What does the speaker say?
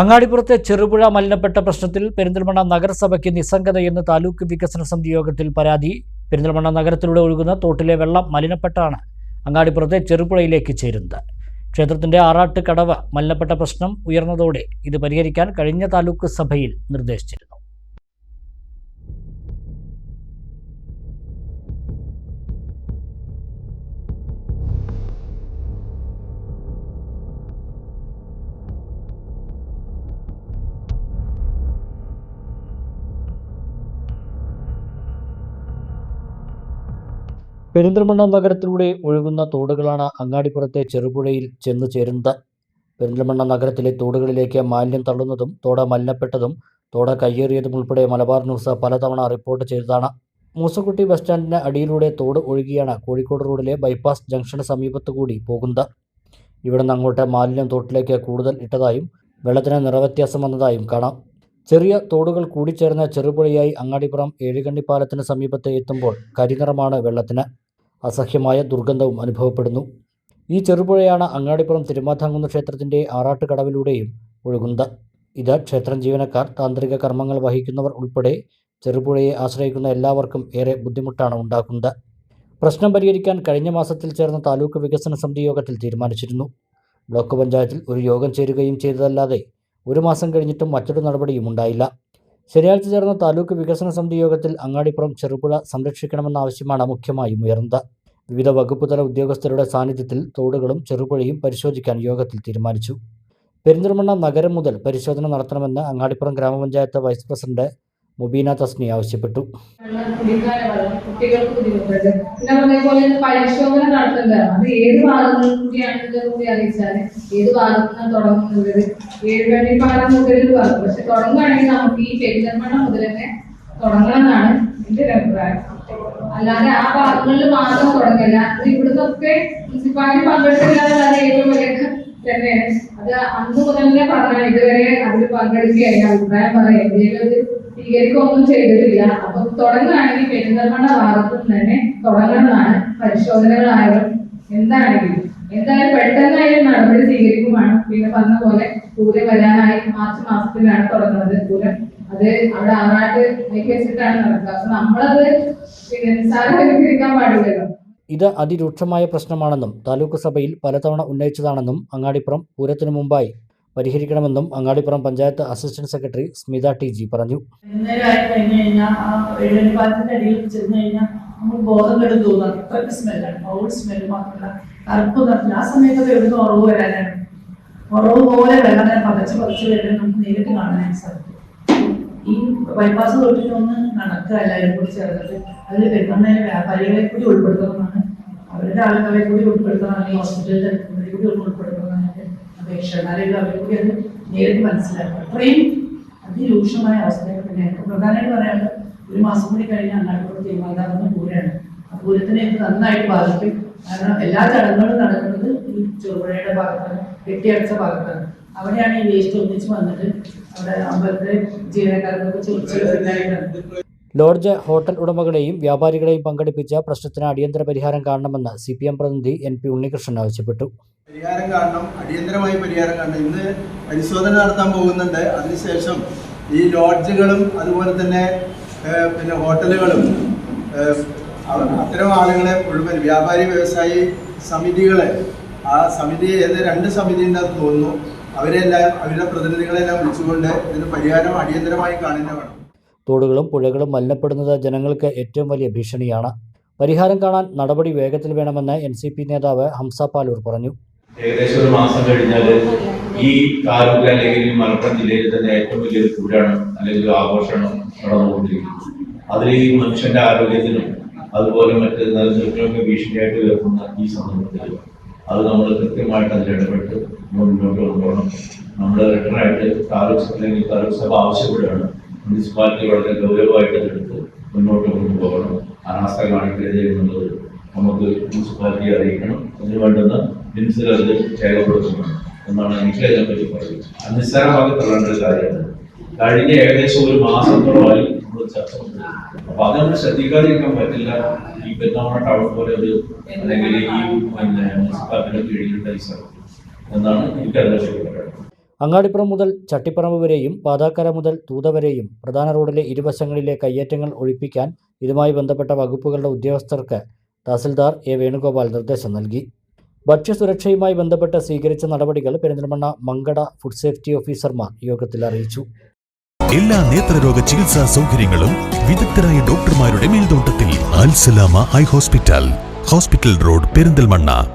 അങ്ങാടിപ്പുറത്തെ ചെറുപുഴ മലിനപ്പെട്ട പ്രശ്നത്തിൽ പെരിന്തൽമണ്ണ നഗരസഭയ്ക്ക് നിസ്സംഗതയെന്ന് താലൂക്ക് വികസന സമിതി യോഗത്തിൽ പരാതി. പെരിന്തൽമണ്ണ നഗരത്തിലൂടെ ഒഴുകുന്ന തോട്ടിലെ വെള്ളം മലിനപ്പെട്ടാണ് അങ്ങാടിപ്പുറത്തെ ചെറുപുഴയിലേക്ക് ചേരുന്നത്. ക്ഷേത്രത്തിന്റെ ആറാട്ട് കടവ് മലിനപ്പെട്ട പ്രശ്നം ഉയർന്നതോടെ ഇത് പരിഹരിക്കാൻ കഴിഞ്ഞ താലൂക്ക് സഭയിൽ നിർദ്ദേശിച്ചിരുന്നു. പെരിന്തൽമണ്ണ നഗരത്തിലൂടെ ഒഴുകുന്ന തോടുകളാണ് അങ്ങാടിപ്പുറത്തെ ചെറുപുഴയിൽ ചെന്നു ചേരുന്നത്. പെരിന്തൽമണ്ണ നഗരത്തിലെ തോടുകളിലേക്ക് മാലിന്യം തള്ളുന്നതും തോട മലിനപ്പെട്ടതും തോട കയ്യേറിയതും ഉൾപ്പെടെ മലബാർ ന്യൂസ് പലതവണ റിപ്പോർട്ട് ചെയ്തതാണ്. മൂസക്കുട്ടി ബസ് സ്റ്റാൻഡിന് അടിയിലൂടെ തോട് ഒഴുകിയാണ് കോഴിക്കോട് റോഡിലെ ബൈപ്പാസ് ജംഗ്ഷന് സമീപത്തു കൂടി പോകുന്നത്. ഇവിടെ നിന്ന് അങ്ങോട്ട് മാലിന്യം തോട്ടിലേക്ക് കൂടുതൽ ഇട്ടതായും വെള്ളത്തിന് നിറവ്യത്യാസം വന്നതായും കാണാം. ചെറിയ തോടുകൾ കൂടിച്ചേർന്ന ചെറുപുഴയായി അങ്ങാടിപ്പുറം ഏഴുകണ്ണിപ്പാലത്തിന് സമീപത്ത് എത്തുമ്പോൾ കരിനിറമാണ് വെള്ളത്തിന്. അസഹ്യമായ ദുർഗന്ധവും അനുഭവപ്പെടുന്നു. ഈ ചെറുപുഴയാണ് അങ്ങാടിപ്പുറം തിരുമാതാങ്കുന്ന് ക്ഷേത്രത്തിന്റെ ആറാട്ട് കടവിലൂടെയും ഒഴുകുന്നത്. ഇത് ക്ഷേത്രം ജീവനക്കാർ താന്ത്രിക കർമ്മങ്ങൾ വഹിക്കുന്നവർ ഉൾപ്പെടെ ചെറുപുഴയെ ആശ്രയിക്കുന്ന എല്ലാവർക്കും ഏറെ ബുദ്ധിമുട്ടാണ് ഉണ്ടാക്കുന്നത്. പ്രശ്നം പരിഹരിക്കാൻ കഴിഞ്ഞ മാസത്തിൽ ചേർന്ന താലൂക്ക് വികസന സമിതി യോഗത്തിൽ തീരുമാനിച്ചിരുന്നു. ബ്ലോക്ക് പഞ്ചായത്തിൽ ഒരു യോഗം ചേരുകയും ചെയ്തതല്ലാതെ ഒരു മാസം കഴിഞ്ഞിട്ടും മറ്റൊരു നടപടിയും ഉണ്ടായില്ല. ശനിയാഴ്ച ചേർന്ന താലൂക്ക് വികസന സമിതി യോഗത്തിൽ അങ്ങാടിപ്പുറം ചെറുപുഴ സംരക്ഷിക്കണമെന്ന ആവശ്യമാണ് മുഖ്യമായും ഉയർന്നത്. വിവിധ വകുപ്പ് തല ഉദ്യോഗസ്ഥരുടെ സാന്നിധ്യത്തിൽ തോടുകളും ചെറുപുഴയും പരിശോധിക്കാൻ യോഗത്തിൽ തീരുമാനിച്ചു. പെരിന്തൽമണ്ണ നഗരം മുതൽ പരിശോധന നടത്തണമെന്ന് അങ്ങാടിപ്പുറം ഗ്രാമപഞ്ചായത്ത് വൈസ് പ്രസിഡന്റ് മുബീന തസ്നി ആവശ്യപ്പെട്ടു. അത് മുതൽ പക്ഷെ ഈ ഒരു അല്ലാതെ ആ ഭാഗങ്ങളിൽ മാത്രം തുടങ്ങില്ല. അത് ഇവിടുന്നൊക്കെ മുനിസിപ്പാലിറ്റി പങ്കെടുക്കില്ലാതെ ഏറ്റവും വലിയ തന്നെയാണ് അത് അന്ന് മുതൽ തന്നെ പറഞ്ഞാൽ ഇതുവരെ അതിൽ പങ്കെടുക്കുകയായി. അഭിപ്രായം പറയാം. എന്തെങ്കിലും അത് സ്വീകരിക്കുകയൊന്നും ചെയ്തിട്ടില്ല. അപ്പൊ തുടങ്ങുകയാണെങ്കിൽ പെരിന്തൽമണ്ണ ഭാഗത്തു തന്നെ തുടങ്ങണമെന്നാണ് പരിശോധനകളായാലും എന്താണെങ്കിലും. എന്തായാലും പെട്ടെന്നായാലും നടപടി സ്വീകരിക്കുമാണ് പിന്നെ പറഞ്ഞ പോലെ പൂരം വരാനായി മാർച്ച് മാസത്തിലാണ് തുടങ്ങുന്നത് പൂരം. അത് അവിടെ ആറാട്ട് വെച്ചിട്ടാണ് നടക്കുക. അപ്പൊ നമ്മളത് പിന്നെ നിസ്സാരവൽക്കരിക്കാൻ പാടില്ലല്ലോ. ഇത് അതിരൂക്ഷമായ പ്രശ്നമാണെന്നും താലൂക്ക് സഭയിൽ പലതവണ ഉന്നയിച്ചതാണെന്നും അങ്ങാടിപ്പുറം പൂരത്തിനു മുമ്പായി പരിഹരിക്കണമെന്നും Angadipuram panchayat assistant secretary Smitha T G പറഞ്ഞു. വൈകുന്നേരം ആയി കഴിഞ്ഞു കഴിഞ്ഞാൽ ആ എഴുപതിന്റെ അടിയിൽ ചെന്ന് കഴിഞ്ഞാൽ നമുക്ക് ബോധം കെടും തോന്നാം. അത്രയ്ക്ക് സ്മെല്ലാണ്. ഫൗൾ സ്മെല്ല് മാത്രമല്ല കറുപ്പ് നിറഞ്ഞ ആ സമയത്തൊക്കെ എവിടുന്ന് ഉറവ് വരാനാണ്. ഉറവ് പോലെ ഈ ബൈപ്പാസ് തൊട്ടിട്ടൊന്ന് നടക്കുക എല്ലാവരും കൂടി ചേർന്നിട്ട് അതിൽ വരുന്നതിന് വ്യാപാരികളെ കൂടി ഉൾപ്പെടുത്തണമെന്നാണ്. അവരുടെ ആളുകളെ കൂടി ഉൾപ്പെടുത്തണം അല്ലെങ്കിൽ ഹോസ്പിറ്റലിൽ കൂടി ഒന്ന് ഉൾപ്പെടുത്തണമെന്നാണ് എന്റെ അപേക്ഷ എന്നാലും അവരെ കൂടി അത് നേരിട്ട് മനസ്സിലാക്കുക അത്രയും അതിരൂക്ഷമായ അവസ്ഥയൊക്കെ തന്നെയാണ് പ്രധാനമായിട്ട് പറയാനുള്ളത് ഒരു മാസം കൂടി കഴിഞ്ഞാൽ അങ്ങാടിപ്പുറം തീരുമാനമാകുന്ന പൂരമാണ് ആ പൂരത്തിനെ ഇത് നന്നായിട്ട് ബാധിക്കും. കാരണം എല്ലാ ചടങ്ങുകളും നടക്കുന്നത് ഈ ചെറുപുഴയുടെ ഭാഗത്താണ് കെട്ടിയടച്ച ഭാഗത്താണ്. അവിടെയാണ് ഈ വേസ്റ്റ് ഒന്നിച്ച് വന്നിട്ട് അവിടെ അമ്പലത്തിലെ ജീവനക്കാർക്കൊക്കെ ചോദിച്ചു ലോഡ്ജ് ഹോട്ടൽ ഉടമകളെയും വ്യാപാരികളെയും പങ്കെടുപ്പിച്ച പ്രശ്നത്തിന് അടിയന്തര പരിഹാരം കാണണമെന്ന് സി പി എം പ്രതിനിധി എൻ പി ഉണ്ണികൃഷ്ണൻ ആവശ്യപ്പെട്ടു. പരിഹാരം കാണണം. അടിയന്തരമായി പരിഹാരം കാണണം. ഇന്ന് പരിശോധന നടത്താൻ പോകുന്നുണ്ട്. അതിനുശേഷം ഈ ലോഡ്ജുകളും അതുപോലെ തന്നെ പിന്നെ ഹോട്ടലുകളും അത്തരം ആളുകളെ മുഴുവൻ വ്യാപാരി വ്യവസായി സമിതികളെ ആ സമിതി ഏത് രണ്ട് സമിതി ഉണ്ടെന്ന് തോന്നുന്നു. അവരെല്ലാം അവരുടെ പ്രതിനിധികളെല്ലാം വിളിച്ചുകൊണ്ട് ഇതിന് പരിഹാരം അടിയന്തരമായി കാണുന്ന വേണം തോടുകളും പുഴകളും മലിനപ്പെടുന്നത് ജനങ്ങൾക്ക് ഏറ്റവും വലിയ ഭീഷണിയാണ്. പരിഹാരം കാണാൻ നടപടി വേഗത്തിൽ വേണമെന്ന് എൻ സി പി നേതാവ് ഹംസ പാലൂർ പറഞ്ഞു. ഏകദേശം ഒരു മാസം കഴിഞ്ഞാൽ ഈ താലൂക്ക് അല്ലെങ്കിൽ മലപ്പുറം ജില്ലയിൽ തന്നെ ഏറ്റവും വലിയൊരു ചൂടാണ് അല്ലെങ്കിൽ ആഘോഷമാണ് നടന്നുകൊണ്ടിരിക്കുന്നത്. അതിൽ ഈ മനുഷ്യന്റെ ആരോഗ്യത്തിനും അതുപോലെ മറ്റ് നിലനിൽപ്പിനൊക്കെ ഭീഷണിയായിട്ട് ഉയർത്തുന്ന ഈ സന്ദർഭത്തിൽ അത് നമ്മൾ കൃത്യമായിട്ട് അതിൽ ഇടപെട്ട് മുന്നോട്ട് കൊണ്ടുപോകണം. നമ്മൾ റിട്ടേൺ ആയിട്ട് താലൂക്ക് അല്ലെങ്കിൽ താലൂക്ക് സഭ ആവശ്യപ്പെടുകയാണ്. മുനിസിപ്പാലിറ്റി വളരെ ഗൗരവമായിട്ട് അതെടുത്ത് മുന്നോട്ട് കൊണ്ടുപോകണം. അനാസ്ഥ കാണിക്കരുത് എന്നുള്ളത് നമുക്ക് മുനിസിപ്പാലിറ്റിയെ അറിയിക്കണം. അതിന് വേണ്ടുന്ന മിനിസ്റ്റർ അത് രേഖപ്പെടുത്തണം എന്നാണ് എനിക്ക് അതിനെപ്പറ്റി പറയുന്നത്. നിസ്സാരമാക്കി തള്ളേണ്ട ഒരു കാര്യമാണ്. കഴിഞ്ഞ ഏകദേശം ഒരു മാസത്തോളമായി നമ്മൾ ചർച്ച. അപ്പൊ അത് നമ്മൾ ശ്രദ്ധിക്കാതിരിക്കാൻ പറ്റില്ല. ഈ പെരുന്നാമണ ടൗൺ പോലെ ഒരു അല്ലെങ്കിൽ ഈ പിന്നെ മുനിസിപ്പാലിറ്റിയുടെ കീഴിലുള്ള ഈ സ്ഥലം. എന്നാണ് എനിക്ക് അതിനെപ്പറ്റി പറയുന്നത്. അങ്ങാടിപ്പുറം മുതൽ ചട്ടിപ്പറമ്പ് വരെയും പാതാക്കര മുതൽ തൂത വരെയും പ്രധാന റോഡിലെ ഇരുവശങ്ങളിലെ കയ്യേറ്റങ്ങൾ ഒഴിപ്പിക്കാൻ ഇതുമായി ബന്ധപ്പെട്ട വകുപ്പുകളുടെ ഉദ്യോഗസ്ഥർക്ക് തഹസിൽദാർ എ വേണുഗോപാൽ നിർദ്ദേശം നൽകി. ഭക്ഷ്യസുരക്ഷയുമായി ബന്ധപ്പെട്ട് സ്വീകരിച്ച നടപടികൾ പെരിന്തൽമണ്ണ മങ്കട ഫുഡ് സേഫ്റ്റി ഓഫീസർമാർ യോഗത്തിൽ അറിയിച്ചു. എല്ലാ നേത്രരോഗ ചികിത്സാ സൗകര്യങ്ങളും വിദഗ്ധരായ ഡോക്ടർമാരുടെ മേൽനോട്ടത്തിൽ Al Salama eye hospital hospital road Perinthalmanna.